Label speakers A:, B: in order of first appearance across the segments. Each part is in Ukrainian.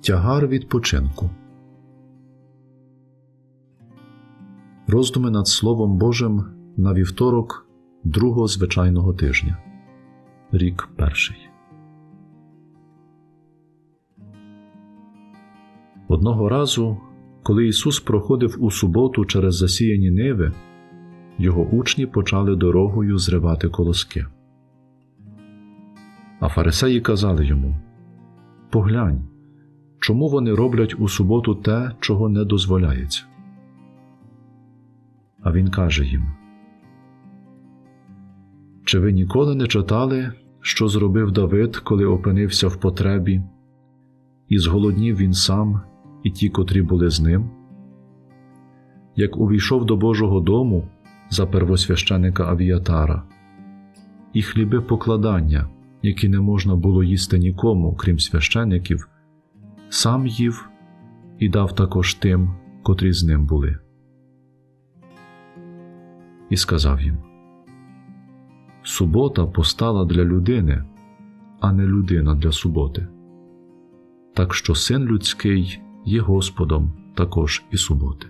A: Тягар відпочинку. Роздуми над Словом Божим на вівторок другого звичайного тижня. Рік перший. Одного разу, коли Ісус проходив у суботу через засіяні ниви, його учні почали дорогою зривати колоски. А фарисеї казали йому: Поглянь, чому вони роблять у суботу те, чого не дозволяється. А він каже їм: Чи ви ніколи не читали, що зробив Давид, коли опинився в потребі, і зголоднів він сам і ті, котрі були з ним? Як увійшов до Божого дому за первосвященика Авіатара, і хліби покладання, які не можна було їсти нікому, крім священиків, сам їв і дав також тим, котрі з ним були. І сказав їм: Субота постала для людини, а не людина для суботи. Так що син людський є Господом також і суботи.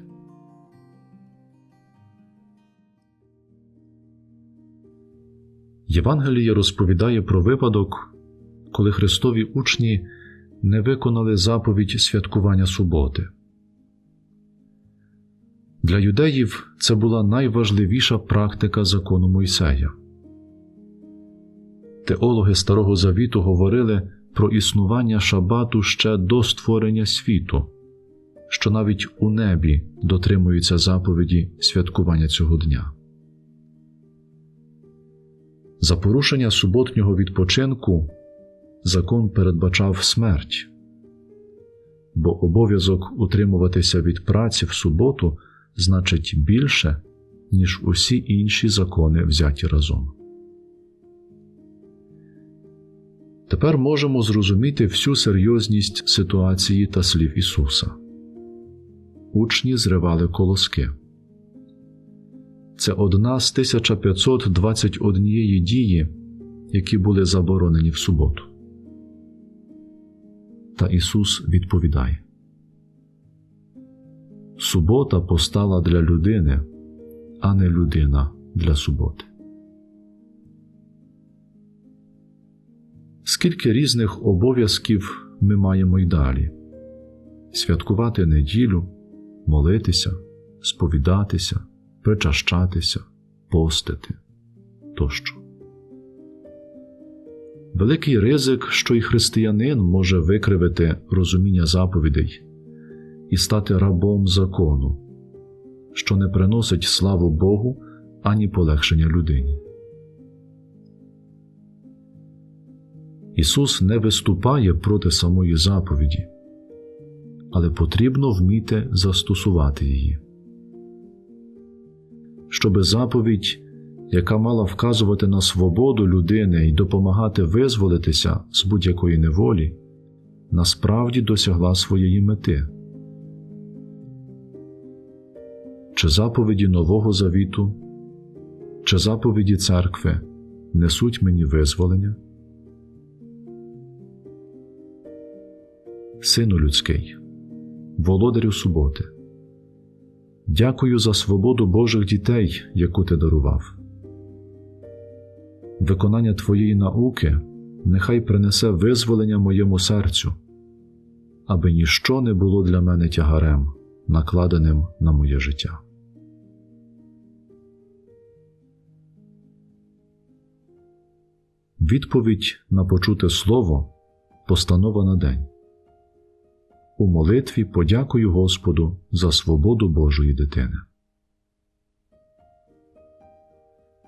A: Євангеліє розповідає про випадок, коли Христові учні не виконали заповідь святкування суботи. Для юдеїв це була найважливіша практика закону Мойсея. Теологи Старого Завіту говорили про існування шабату ще до створення світу, що навіть у небі дотримуються заповіді святкування цього дня. За порушення суботнього відпочинку закон передбачав смерть, бо обов'язок утримуватися від праці в суботу значить більше, ніж усі інші закони взяті разом. Тепер можемо зрозуміти всю серйозність ситуації та слів Ісуса. Учні зривали колоски. Це одна з 1521 дії, які були заборонені в суботу. Та Ісус відповідає: Субота постала для людини, а не людина для суботи. Скільки різних обов'язків ми маємо й далі святкувати неділю, молитися, сповідатися, причащатися, постити тощо. Великий ризик, що й християнин може викривити розуміння заповідей і стати рабом закону, що не приносить славу Богу ані полегшення людині. Ісус не виступає проти самої заповіді, але потрібно вміти застосувати її. Щоби заповідь, яка мала вказувати на свободу людини і допомагати визволитися з будь-якої неволі, насправді досягла своєї мети. Чи заповіді Нового Завіту, чи заповіді церкви несуть мені визволення? Сину людський, володарю суботи, дякую за свободу Божих дітей, яку ти дарував. Виконання Твоєї науки нехай принесе визволення моєму серцю, аби ніщо не було для мене тягарем, накладеним на моє життя. Відповідь на почуте слово постанова на день. У молитві подякую Господу за свободу Божої дитини.